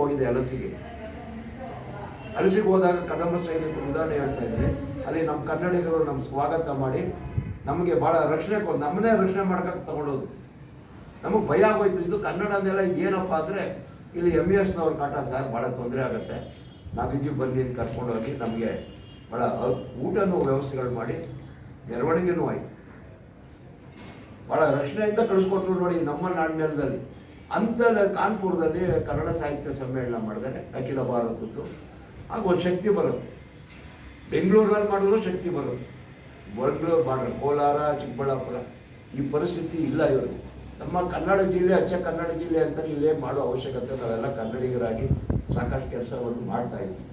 ಹೋಗಿದೆ ಅಲಸಿಗೆ. ಅಲಸಿಗೆ ಹೋದಾಗ ಕದಂಬ ಸೈನಿಕ ಉದಾಹರಣೆ ಹೇಳ್ತಾ ಇದ್ದಾರೆ. ಅಲ್ಲಿ ನಮ್ಮ ಕನ್ನಡಿಗರು ನಮ್ಮ ಸ್ವಾಗತ ಮಾಡಿ ನಮಗೆ ಭಾಳ ರಕ್ಷಣೆ ಕೊಡ್ ನಮ್ಮನ್ನೇ ರಕ್ಷಣೆ ಮಾಡ್ಕೊಂಡು ತಗೊಂಡೋದು ನಮಗೆ ಭಯ ಆಗೋಯ್ತು. ಇದು ಕನ್ನಡದೆಲ್ಲ ಏನಪ್ಪ ಅಂದರೆ ಇಲ್ಲಿ ಎಂ ಎಸ್ ಎಸ್ನವ್ರ ಕಾಟ ಸರ್ ಭಾಳ ತೊಂದರೆ ಆಗುತ್ತೆ. ನಾವಿದೀವಿ ಬನ್ನಿ ಅಂತ ಕರ್ಕೊಂಡು ಹೋಗಿ ನಮಗೆ ಭಾಳ ಊಟನೂ ವ್ಯವಸ್ಥೆಗಳು ಮಾಡಿ ಮೆರವಣಿಗೆನೂ ಆಯಿತು. ಭಾಳ ರಕ್ಷಣೆಯಿಂದ ಕಳಿಸ್ಕೊಟ್ರು ನೋಡಿ ನಮ್ಮ ನಾಡಿನೆಲದಲ್ಲಿ ಅಂತ ಕಾನ್ಪುರದಲ್ಲಿ ಕನ್ನಡ ಸಾಹಿತ್ಯ ಸಮ್ಮೇಳನ ಮಾಡಿದರೆ ಅಖಿಲ ಭಾರತದ್ದು. ಆಗ ಒಂದು ಶಕ್ತಿ ಬರುತ್ತೆ. ಬೆಂಗಳೂರಲ್ಲಿ ಮಾಡಿದ್ರು ಶಕ್ತಿ ಬರುತ್ತೆ. ಬೆಂಗಳೂರು ಬಾರ್ಡರ್ ಕೋಲಾರ, ಚಿಕ್ಕಬಳ್ಳಾಪುರ, ಈ ಪರಿಸ್ಥಿತಿ ಇಲ್ಲ ಇವರು ನಮ್ಮ ಕನ್ನಡ ಜಿಲ್ಲೆ, ಅಚ್ಚ ಕನ್ನಡ ಜಿಲ್ಲೆ ಅಂತ ಇಲ್ಲೇ ಮಾಡೋ ಅವಶ್ಯಕತೆ, ನಾವೆಲ್ಲ ಕನ್ನಡಿಗರಾಗಿ ಸಾಕಷ್ಟು ಕೆಲಸವನ್ನು ಮಾಡ್ತಾ ಇದ್ವಿ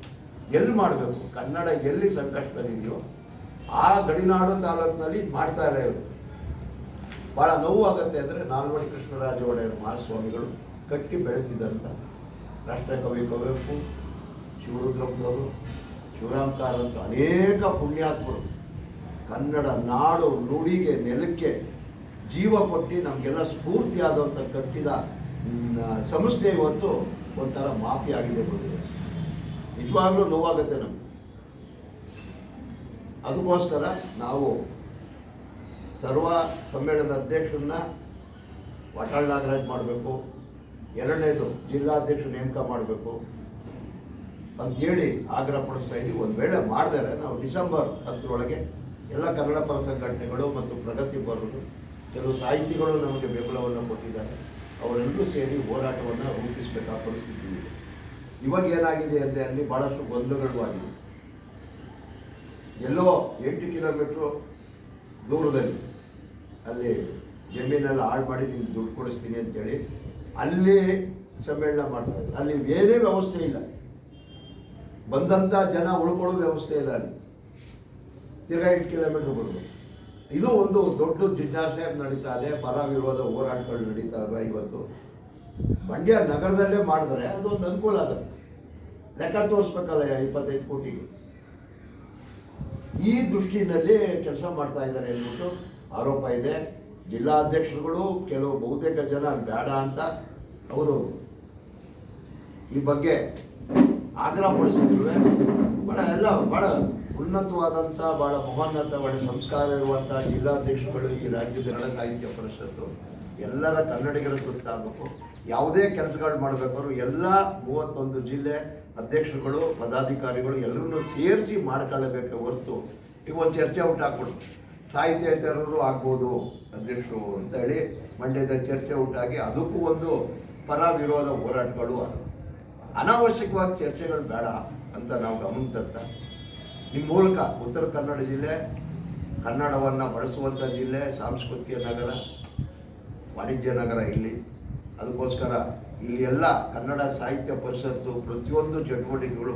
ಎಲ್ಲಿ ಮಾಡಬೇಕು? ಕನ್ನಡ ಎಲ್ಲಿ ಸಂಕಷ್ಟದಲ್ಲಿದೆಯೋ, ಆ ಗಡಿನಾಡು ತಾಲೂಕಿನಲ್ಲಿ ಮಾಡ್ತಾ ಇಲ್ಲ ಇವರು. ಭಾಳ ನೋವು ಆಗುತ್ತೆ ಅಂದರೆ ನಾಲ್ವಡಿ ಕೃಷ್ಣರಾಜ ಒಡೆಯರ್ ಮಹಾಸ್ವಾಮಿಗಳು ಕಟ್ಟಿ ಬೆಳೆಸಿದಂಥ ರಾಷ್ಟ್ರಕವಿ ಕುವೆಂಪು ಶಿವರುದ್ರಪ್ಪನವರು, ಶಿವರಾಮ್ ಕಾರಂತ ಅನೇಕ ಪುಣ್ಯಾತ್ಮರು. ಕನ್ನಡ ನಾಡು ನುಡಿಗೆ ನೆಲಕ್ಕೆ ಜೀವ ಕೊಟ್ಟು ನಮಗೆಲ್ಲ ಸ್ಫೂರ್ತಿಯಾದಂಥ ಕಟ್ಟಿದ ಸಂಸ್ಥೆ ಇವತ್ತು ಒಂಥರ ಮಾಫಿ ಆಗಿದೆ ಬಂದಿದೆ ನಿಜವಾಗ್ಲೂ ನೋವಾಗುತ್ತೆ ನಮ್ಗೆ. ಅದಕ್ಕೋಸ್ಕರ ನಾವು ಸರ್ವ ಸಮ್ಮೇಳನದ ಅಧ್ಯಕ್ಷರನ್ನ ವಾಟಾಳ್ ನಾಗರಾಜ್ ಮಾಡಬೇಕು. ಎರಡನೇದು ಜಿಲ್ಲಾಧ್ಯಕ್ಷ ನೇಮಕ ಮಾಡಬೇಕು. ಅಂತೇಳಿ ಆಗ್ರಹ ಪಡಿಸ್ತಾ ಇದ್ದೀವಿ. ಒಂದು ವೇಳೆ ಮಾಡಿದರೆ, ನಾವು ಡಿಸೆಂಬರ್ ಹತ್ತರೊಳಗೆ ಎಲ್ಲ ಕನ್ನಡ ಪರ ಸಂಘಟನೆಗಳು ಮತ್ತು ಪ್ರಗತಿಪರರು ಕೆಲವು ಸಾಹಿತಿಗಳು ನಮಗೆ ಬೆಂಬಲವನ್ನು ಕೊಟ್ಟಿದ್ದಾರೆ. ಅವರೆಲ್ಲರೂ ಸೇರಿ ಹೋರಾಟವನ್ನು ರೂಪಿಸಬೇಕಾದ ಪರಿಸ್ಥಿತಿ ಇದೆ. ಇವಾಗ ಏನಾಗಿದೆ ಅಂದರೆ ಅಲ್ಲಿ ಭಾಳಷ್ಟು ಗೊಂದಲಗಳು ಆಗಿದೆ. ಎಲ್ಲೋ ಎಂಟು ಕಿಲೋಮೀಟ್ರು ದೂರದಲ್ಲಿ ಅಲ್ಲಿ ಜಮೀನೆಲ್ಲ ಹಾಳು ಮಾಡಿ ನಿಮ್ಗೆ ದುಡ್ಡು ಕೊಡಿಸ್ತೀನಿ ಅಂತೇಳಿ ಅಲ್ಲಿ ಸಮ್ಮೇಳನ ಮಾಡ್ತಾ ಇದ್ದಾರೆ ಅಲ್ಲಿ ಬೇರೆ ವ್ಯವಸ್ಥೆ ಇಲ್ಲ. ಬಂದಂಥ ಜನ ಉಳ್ಕೊಳ್ಳೋ ವ್ಯವಸ್ಥೆ ಇಲ್ಲ ಅಲ್ಲಿ. ತಿರ್ಗಾ ಎಂಟು ಕಿಲೋಮೀಟ್ರ್ ಬರಬೇಕು ಇದು ಒಂದು ದೊಡ್ಡ ಜಿಜ್ಞಾಸೆ ನಡೀತಾ ಇದೆ. ಪರ ವಿರೋಧ ಹೋರಾಟಗಳು ನಡೀತಾ ಇವೆ ಇವತ್ತು. ಮಂಡ್ಯ ನಗರದಲ್ಲೇ ಮಾಡಿದ್ರೆ ಅದೊಂದು ಅನುಕೂಲ ಆಗುತ್ತೆ. ಲೆಕ್ಕ ತೋರಿಸ್ಬೇಕಲ್ಲ, ಇಪ್ಪತ್ತೈದು ಕೋಟಿಗೆ. ಈ ದೃಷ್ಟಿನಲ್ಲಿ ಕೆಲಸ ಮಾಡ್ತಾ ಇದ್ದಾರೆ ಅಂದ್ಬಿಟ್ಟು ಆರೋಪ ಇದೆ. ಜಿಲ್ಲಾಧ್ಯಕ್ಷರುಗಳು ಕೆಲವು ಬಹುತೇಕ ಜನ ಬೇಡ ಅಂತ ಅವರು ಈ ಬಗ್ಗೆ ಆಗ್ರಹ ಪಡಿಸಿದ್ರು ಬಹಳ ಎಲ್ಲ ಬಹಳ ಉನ್ನತವಾದಂಥ, ಬಹಳ ಮಹೋನ್ನತ ಬಹಳ ಸಂಸ್ಕಾರ ಇರುವಂಥ ಜಿಲ್ಲಾಧ್ಯಕ್ಷಗಳು ಈ ರಾಜ್ಯದ ಕನ್ನಡ ಸಾಹಿತ್ಯ ಪರಿಷತ್ತು ಎಲ್ಲರ ಕನ್ನಡಿಗರ ಸುತ್ತಾಗಬೇಕು ಯಾವುದೇ ಕೆಲಸಗಳು ಮಾಡಬೇಕಾದ್ರು ಎಲ್ಲ ಮೂವತ್ತೊಂದು ಜಿಲ್ಲೆ ಅಧ್ಯಕ್ಷರುಗಳು, ಪದಾಧಿಕಾರಿಗಳು ಎಲ್ಲರನ್ನೂ ಸೇರಿಸಿ ಮಾಡ್ಕೊಳ್ಳಬೇಕು ಹೊರತು ಈಗ ಒಂದು ಚರ್ಚೆ ಔಟ್ ಹಾಕ್ಬಿಡು ಸಾಹಿತ್ಯೇತರರು ಆಗ್ಬೋದು, ಅಧ್ಯಕ್ಷರು ಅಂತ ಹೇಳಿ ಮಂಡ್ಯದ ಚರ್ಚೆ ಉಂಟಾಗಿ ಅದಕ್ಕೂ ಒಂದು ಪರ ವಿರೋಧ ಹೋರಾಟಗಳು ಅದು. ಅನಾವಶ್ಯಕವಾಗಿ ಚರ್ಚೆಗಳು ಬೇಡ ಅಂತ ನಾವು ಗಮನಿಸತ್ತ ನಿಮ್ಮ ಮೂಲಕ ಉತ್ತರ ಕನ್ನಡ ಜಿಲ್ಲೆ, ಕನ್ನಡವನ್ನು ಬಳಸುವಂಥ ಜಿಲ್ಲೆ, ಸಾಂಸ್ಕೃತಿಕ ನಗರ, ವಾಣಿಜ್ಯ ನಗರ ಇಲ್ಲಿ. ಅದಕ್ಕೋಸ್ಕರ ಇಲ್ಲಿ ಎಲ್ಲ ಕನ್ನಡ ಸಾಹಿತ್ಯ ಪರಿಷತ್ತು ಪ್ರತಿಯೊಂದು ಚಟುವಟಿಕೆಗಳು